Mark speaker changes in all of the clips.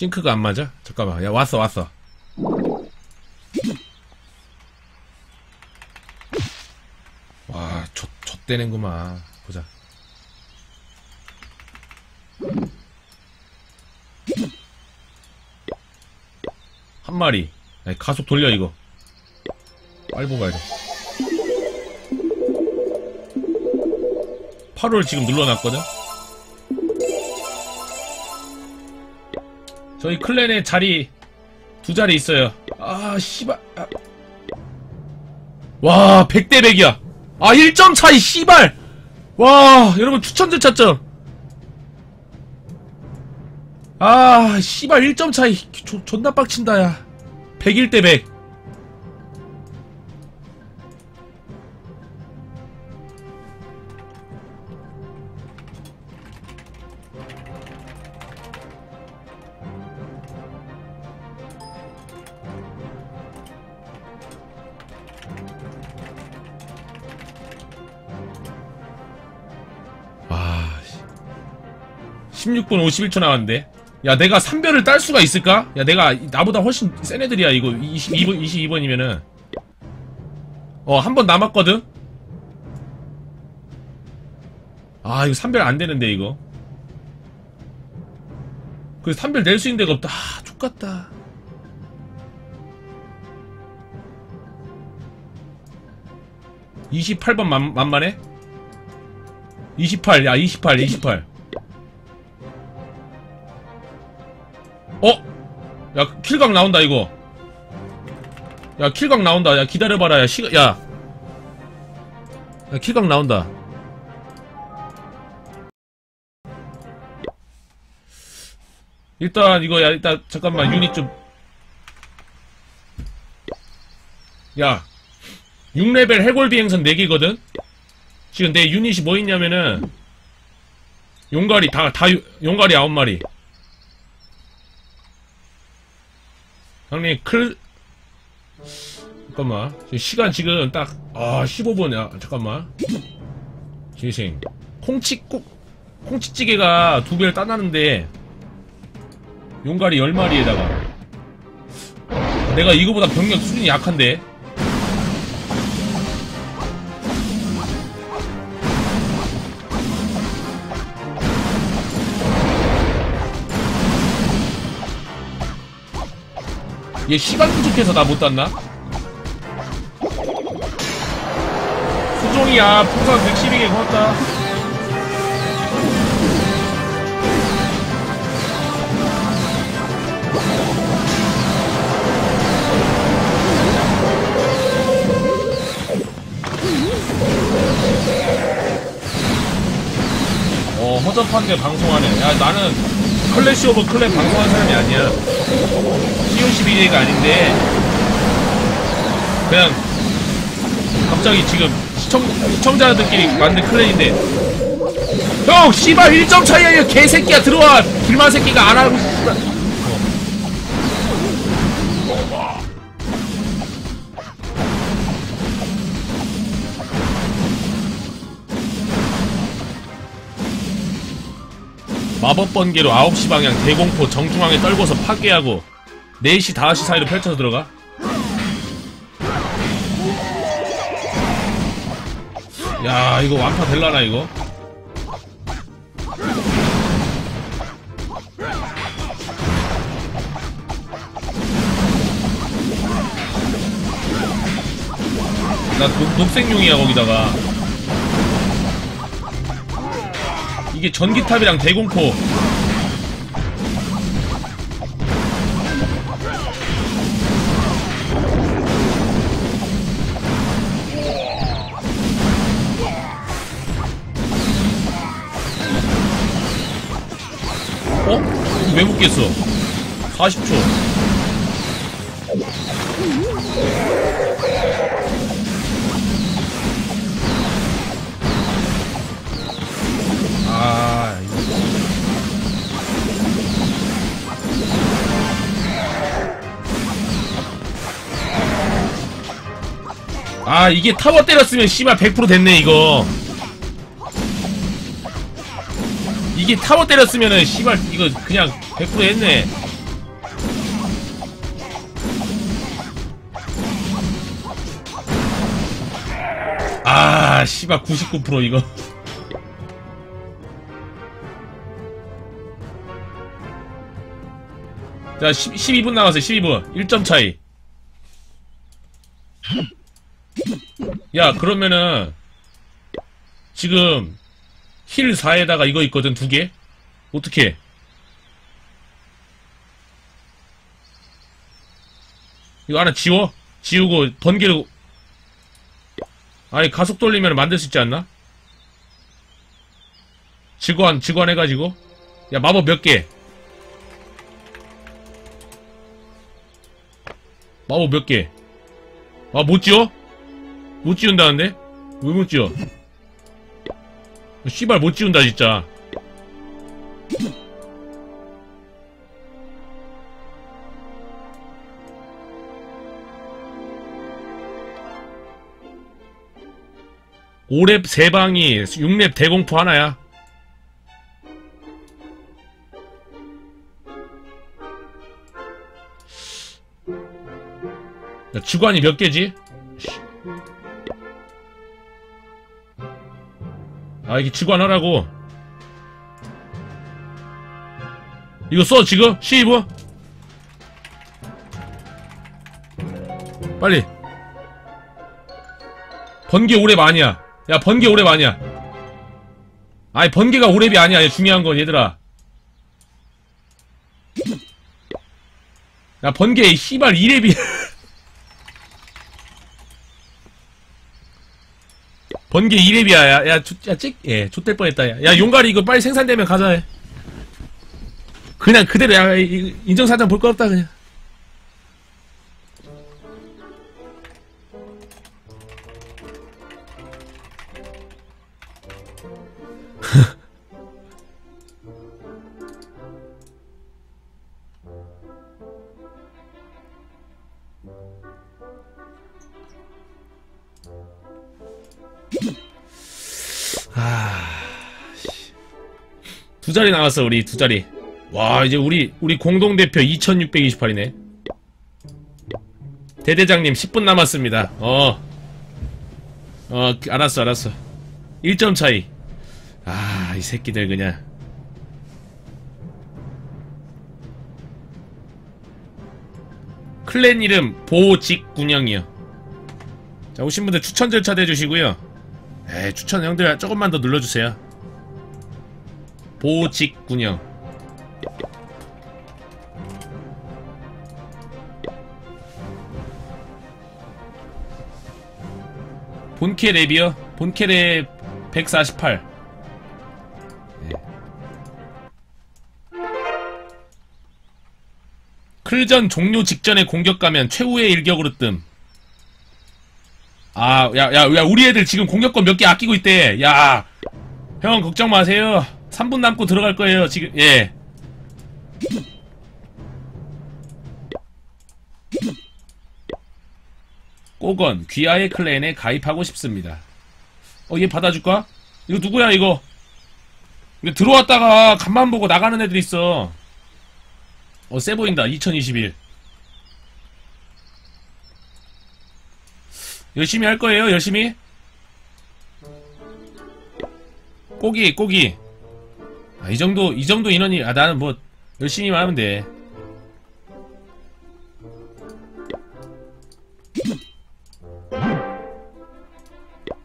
Speaker 1: 싱크가 안 맞아? 잠깐만. 야, 왔어, 왔어. 와, 좆, 좆대는구만. 보자. 한 마리. 야, 가속 돌려, 이거. 빨고 가야 돼. 8월 지금 눌러놨거든? 저희 클랜에 자리 두 자리 있어요. 아, 씨발. 아. 와, 100대 100이야. 아, 1점 차이, 씨발. 와, 여러분 추천제 찾점. 아, 씨발 1점 차이. 조, 존나 빡친다, 야. 101대 100. 16분 51초 나왔는데. 야, 내가 3별을 딸 수가 있을까? 야, 내가, 나보다 훨씬 센 애들이야, 이거. 22번, 22번이면은. 어, 한 번 남았거든? 아, 이거 3별 안 되는데, 이거. 그래서 3별 낼 수 있는 데가 없다. 아, 족같다. (28번) 만, 만만해? 28, 야, 28, 28. 어? 야, 킬각 나온다, 이거. 야, 킬각 나온다. 야, 기다려봐라. 야, 시간, 야. 야, 킬각 나온다. 일단, 이거, 야, 일단, 잠깐만, 유닛 좀. 야. 6레벨 해골 비행선 4개거든? 지금 내 유닛이 뭐 있냐면은 용가리 다, 다 유- 용가리 9마리 형님 클 잠깐만. 시간 지금 딱 아 15분이야. 잠깐만. 재생 콩치 국 콩치찌개가 두 배를 따놨는데 용가리 10마리에다가. 내가 이거보다 병력 수준이 약한데 얘 시간 부족해서 나 못 땄나? 수종이야 풍선 112개 고맙다 어 허접한데 방송하네 야 나는 클래시 오브 클랜 방송하는 사람이 아니야. COC2A가 아닌데. 그냥 갑자기 지금 시청, 시청자들끼리 만든 클랜인데. 형 씨발 1점 차이야 이 개새끼야. 들어와. 길만 새끼가 안하 마법 번개로 9시 방향 대공포 정중앙에 떨궈서 파괴하고 4시 5시 사이로 펼쳐서 들어가? 야 이거 완파 될라나 이거? 나 녹, 녹색용이야 거기다가 이게 전기탑이랑 대공포 어? 왜 묶겠어? 40초. 아 이게 타워 때렸으면 씨발 100% 됐네 이거. 이게 타워 때렸으면은 씨발 이거 그냥 100% 했네. 아 씨발 99% 이거. 자 10, 12분 남았어요 12분. 1점 차이. 야, 그러면은 지금 힐 4에다가 이거 있거든, 두 개. 어떻게? 이거 하나 지워? 지우고 번개로 아니 가속 돌리면 만들 수 있지 않나? 직원 직원 해가지고 야 마법 몇 개? 마법 몇 개? 아 못 지워? 못 지운다는데? 왜 못 지워? 씨발 못 지운다 진짜 오랩 세방이 6랩 대공포 하나야. 야, 주관이 몇 개지? 이게 주관 하라고. 이거 써, 지금? 12분? 빨리. 번개 오랩 아니야. 야, 번개 오랩 아니야. 아니, 번개가 오랩이 아니야. 중요한 건, 얘들아. 야, 번개, 이 씨발, 2랩이. 번개 2랩이야. 야, 야, 조, 야, 찍, 예, 좆될 뻔했다. 야, 야, 용가리 이거 빨리 생산되면 가자. 해. 그냥 그대로, 야, 이- 인정사정 볼 거 없다, 그냥. 두 자리 나왔어 우리 두 자리 와 이제 우리 우리 공동대표 2628이네 대대장님 10분 남았습니다 어 어, 알았어, 알았어. 1점 차이. 아, 이 새끼들 그냥. 클랜 이름 보직군영이요. 자, 오신 분들 추천 절차 해주시고요. 에 추천 형들 조금만 더 눌러주세요. 보직군영. 본캐 랩이요? 본캐 랩 148. 네. 클전 종료 직전에 공격 가면 최후의 일격으로 뜸. 아, 야, 야, 야, 우리 애들 지금 공격권 몇 개 아끼고 있대. 야, 형, 걱정 마세요. 3분 남고 들어갈 거예요, 지금, 예. 꼬건, 귀하의 클랜에 가입하고 싶습니다. 어, 얘 받아줄까? 이거 누구야, 이거? 이거 들어왔다가 간만 보고 나가는 애들 있어. 어, 세 보인다. 2021. 열심히 할 거예요, 열심히. 꼬기, 꼬기. 아, 이 정도, 이 정도 인원이, 아, 나는 뭐, 열심히만 하면 돼.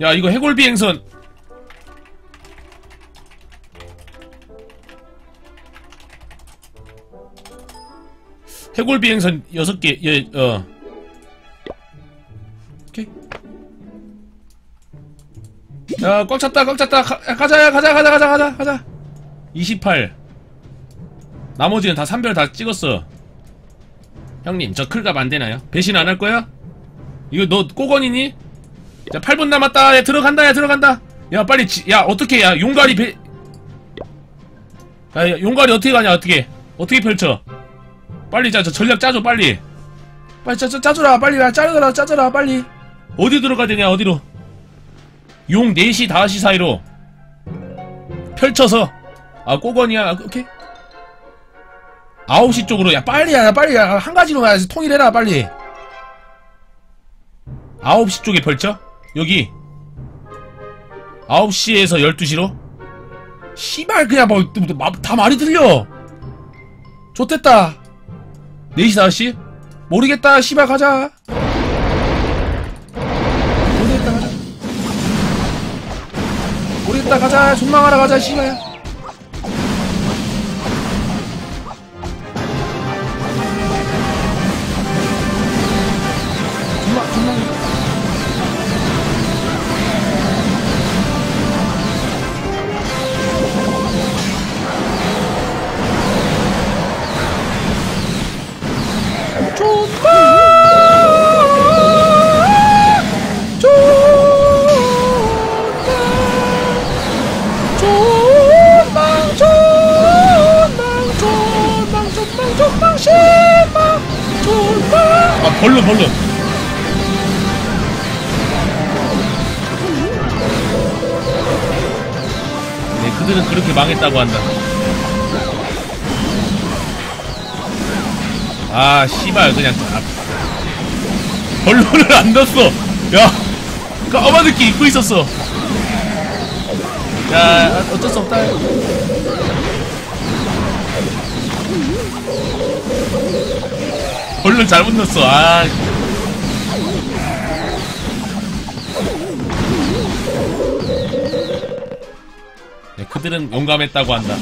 Speaker 1: 야, 이거 해골 비행선. 해골 비행선 6개, 예, 어. 오케이. 야, 꽉 찼다, 꽉 찼다. 가, 야, 가자, 야, 가자, 가자, 가자, 가자, 가자. 28. 나머지는 다 3별 다 찍었어. 형님, 저 클갑 안 되나요? 배신 안 할 거야? 이거 너 꼬건이니? 자, 8분 남았다. 야, 들어간다, 야, 들어간다. 야, 빨리, 지, 야, 어떻게, 야, 용가리 배, 야, 야, 용가리 어떻게 가냐, 어떻게. 어떻게 펼쳐? 빨리 짜, 저 전략 짜줘, 빨리. 빨리 짜, 짜, 짜줘라, 빨리, 야, 짜줘라, 짜줘라, 빨리. 어디 들어가야 되냐, 어디로. 용 4시, 5시 사이로. 펼쳐서. 아, 꼬건이야, 아, 오케이. 9시 쪽으로, 야, 빨리, 야, 빨리, 야, 한 가지로 가야지, 통일해라, 빨리. 9시 쪽에 펼쳐? 여기. 9시에서 12시로? 씨발 그냥 뭐다 말이 들려 좋댔다 4시 5시? 모르겠다 씨발 가자 모르겠다 가자 모르겠다 가자 존망하러 가자 씨발 벌룬 벌룬 네 그들은 그렇게 망했다고 한다. 아 씨발 그냥. 아, 벌룬을 안 넣었어. 야 까마득히 입고 있었어. 야 어쩔 수 없다 벌룬 잘못 넣었어. 아. 네, 그들은 용감했다고 한다.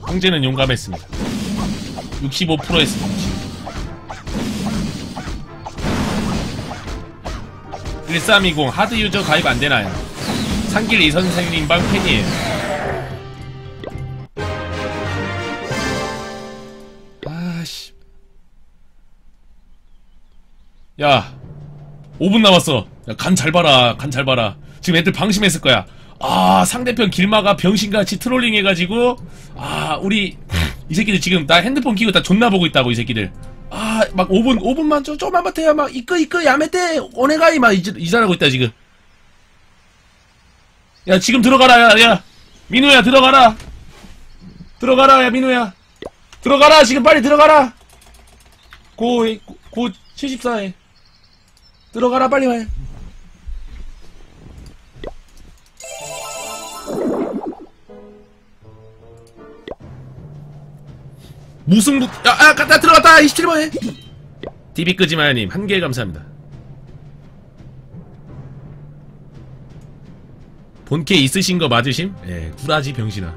Speaker 1: 형제는 용감했습니다. 65% 했습니다 1320 하드 유저 가입 안 되나요? 상길 이 선생님 방 팬이에요. 야, 5분 남았어. 야, 간잘 봐라. 간 잘 봐라. 지금 애들 방심했을 거야. 아, 상대편 길마가 병신같이 트롤링 해가지고, 아, 우리, 이 새끼들 지금 나 핸드폰 키고 다 존나 보고 있다고, 이 새끼들. 아, 막 5분, 5분만 좀, 조금만 버텨야 막, 이끄, 이끄, 야매떼, 오네가이, 막, 이, 이잘하고 있다, 지금. 야, 지금 들어가라, 야, 야. 민우야, 들어가라. 들어가라, 야, 민우야. 들어가라, 지금 빨리 들어가라. 고, 고, 고 74에. 들어가라, 빨리 와. 무승부, 야, 아, 갔다 들어갔다, 27번에. TV 끄지 마요님, 한개 감사합니다. 본캐 있으신 거 맞으심? 예, 구라지 병신아.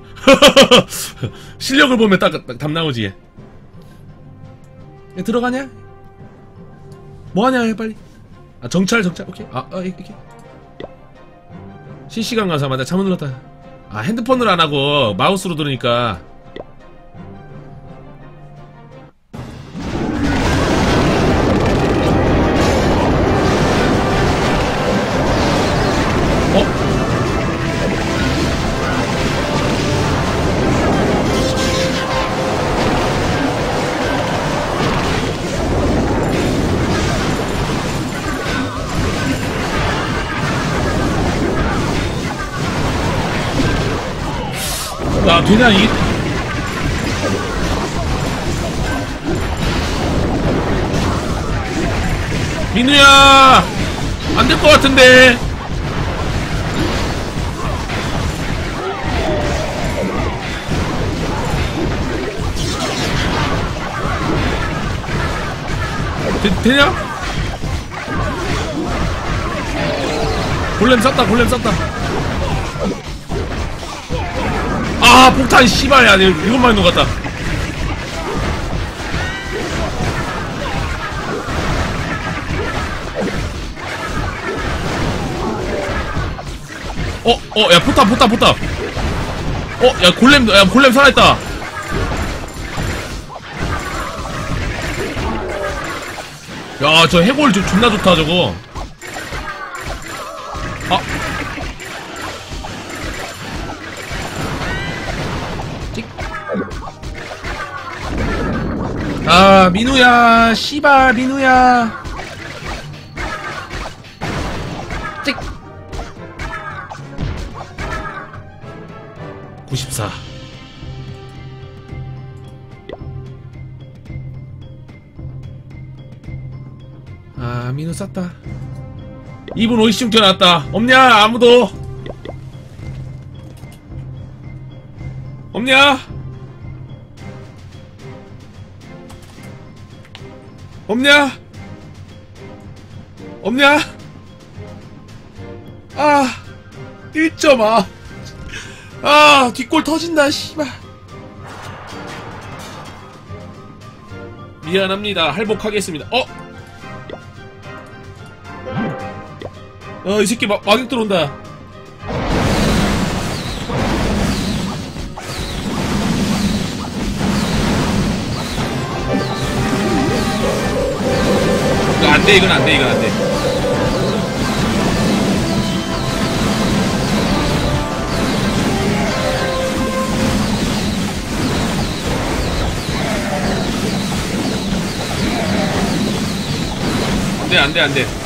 Speaker 1: 실력을 보면 딱, 딱, 답 나오지, 얘. 얘 들어가냐? 뭐하냐, 얘 빨리. 아, 정찰, 정찰, 오케이. 아, 아, 이렇게. 실시간 감사합니다. 잘못 눌렀다. 아, 핸드폰으로 안 하고, 마우스로 들으니까. 야, 되냐, 이 민우야! 안 될 것 같은데! 되, 되냐? 골렘 쐈다 골렘 쐈다 아 폭탄 씨발 야 이것만 녹았다 어, 어, 야, 포탑, 포탑, 포탑. 어, 야, 골렘, 야, 골렘 살아있다. 야, 저 해골 저 존나 좋다, 저거. 아, 민우야, 씨발, 민우야. 찍. 94. 아. 아 민우 쌌다 2분 50중 튀어나왔다 없냐 아무도 없냐 없냐? 없냐? 아1.4아 뒷골 터진다 씨발. 미안합니다. 할복하겠습니다. 어? 어, 이 새끼 막, 막역 들어온다. 안 돼, 이건 안 돼, 이건 안 돼. 안 돼, 안 돼, 안 돼.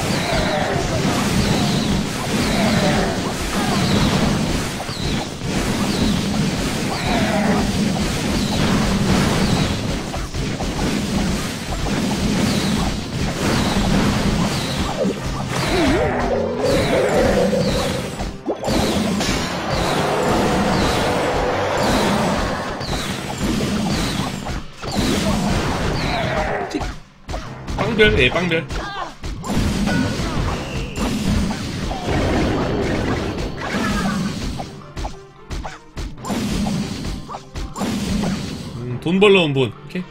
Speaker 1: 빵별, 예, 빵별. 음, 돈 벌러 온 분. 오케이.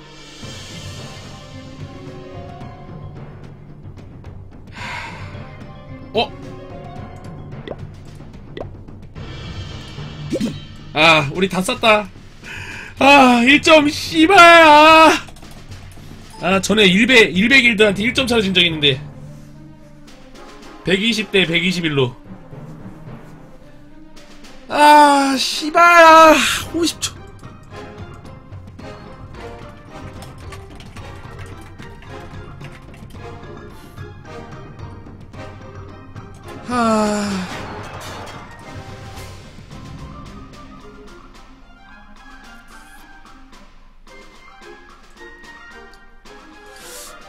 Speaker 1: 어? 아, 우리 다 썼다. 아, 1점, 씨발, 아. 아, 전에 100, 100일드한테 1점 차로 진 적이 있는데. 120대 121로. 아, 씨발, 아, 50초. 아.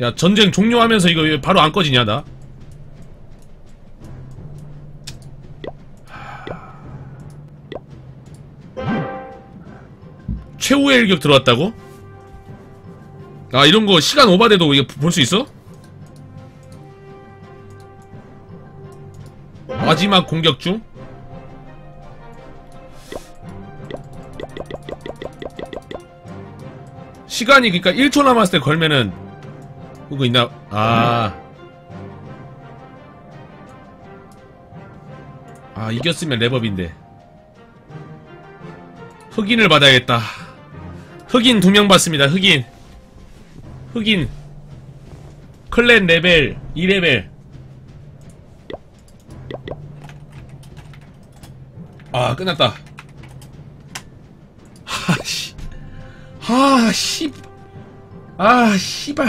Speaker 1: 야 전쟁 종료하면서 이거 왜 바로 안 꺼지냐 나? 최후의 일격 들어왔다고? 아 이런 거 시간 오바돼도 이게 볼 수 있어? 마지막 공격 중? 시간이 그니까 1초 남았을 때 걸면은 그거 있나? 아. 아 이겼으면 랩업인데. 흑인을 받아야겠다. 흑인 두 명 받습니다 흑인. 흑인. 클랜 레벨 2레벨. 아 끝났다. 하씨. 아씨. 아 씨발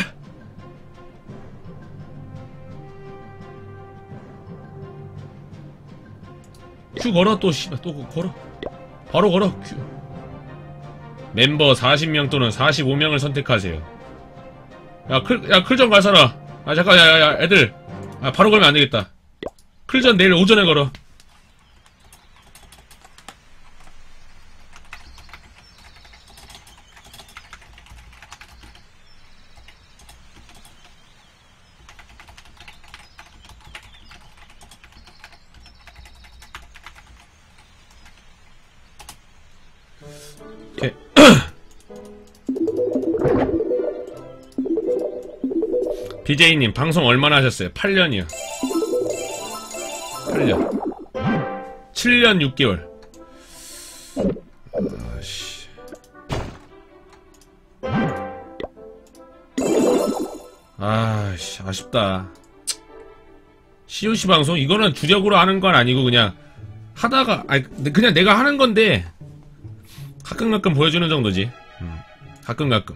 Speaker 1: 큐 걸어 또 씨발 또 걸어. 바로 걸어 큐. 멤버 40명 또는 45명을 선택하세요. 야클야 클전 갈 사람. 아 잠깐 야야 야 애들. 아 바로 걸면 안되겠다. 클전 내일 오전에 걸어 오케이. BJ님, 방송 얼마나 하셨어요? 8년이요. 8년. 7년 6개월. 아씨. 아씨, 아쉽다. COC 방송, 이거는 주력으로 하는 건 아니고, 그냥, 하다가, 아니, 그냥 내가 하는 건데, 가끔 가끔 보여주는 정도지. 음, 가끔 가끔.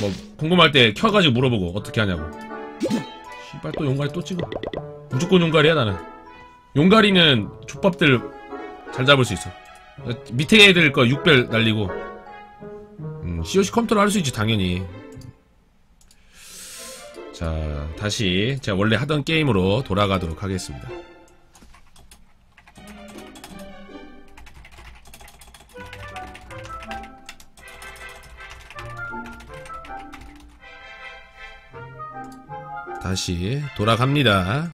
Speaker 1: 뭐, 궁금할 때 켜가지고 물어보고, 어떻게 하냐고. 씨발, 또 용가리 또 찍어. 무조건 용가리야, 나는. 용가리는 족밥들 잘 잡을 수 있어. 밑에 애들 거 6벨 날리고, 음, COC 컴퓨터로 할 수 있지, 당연히. 자, 다시 제가 원래 하던 게임으로 돌아가도록 하겠습니다. 다시 돌아갑니다.